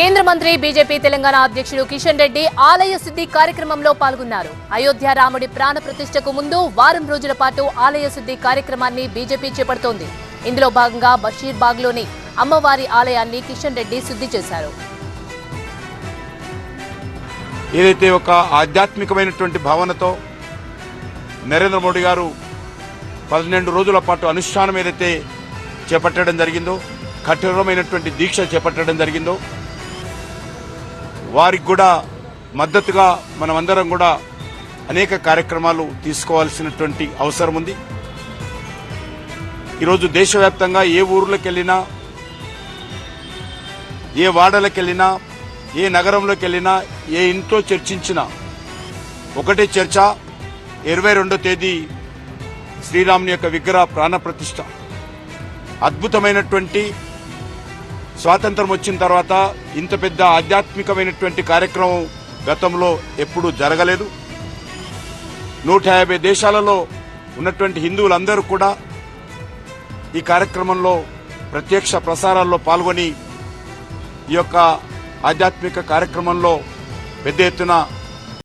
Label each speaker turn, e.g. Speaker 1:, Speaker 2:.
Speaker 1: కేంద్ర మంత్రి బీజేపీ తెలంగాణ అధ్యక్షుడు కిషన్ రెడ్డి ఆలయ శుద్ధి కార్యక్రమంలో పాల్గొన్నారు. అయోధ్య రాముడి ప్రాణ ప్రతిష్టకు ముందు వారం రోజుల పాటు ఆలయ శుద్ధి కార్యక్రమాన్ని బీజేపీ చేపడుతోంది. ఇందులో భాగంగా బషీర్బాగ్లోని అమ్మవారి ఆలయాన్ని కిషన్ రెడ్డి శుద్ధి చేశారు.
Speaker 2: ఏదైతే ఒక ఆధ్యాత్మికమైనటువంటి భావనతో నరేంద్ర మోడీ గారు పన్నెండు రోజుల పాటు అనుష్ఠానం ఏదైతే చేపట్టడం జరిగిందో కఠోరమైనటువంటి దీక్ష చేపట్టడం జరిగిందో వారికి కూడా మద్దతుగా మనమందరం కూడా అనేక కార్యక్రమాలు తీసుకోవాల్సినటువంటి అవసరం ఉంది. ఈరోజు దేశవ్యాప్తంగా ఏ ఊర్లోకి వెళ్ళినా ఏ వాడలకు వెళ్ళినా ఏ నగరంలోకి వెళ్ళినా ఏ ఇంట్లో చర్చించినా ఒకటే చర్చ ఇరవై రెండో తేదీ శ్రీరాముని యొక్క విగ్రహ ప్రాణప్రతిష్ఠ. అద్భుతమైనటువంటి స్వాతంత్రం వచ్చిన తర్వాత ఇంత పెద్ద ఆధ్యాత్మికమైనటువంటి కార్యక్రమం గతంలో ఎప్పుడూ జరగలేదు. నూట యాభై దేశాలలో ఉన్నటువంటి హిందువులందరూ కూడా ఈ కార్యక్రమంలో ప్రత్యక్ష ప్రసారాల్లో పాల్గొని ఈ యొక్క ఆధ్యాత్మిక కార్యక్రమంలో పెద్ద ఎత్తున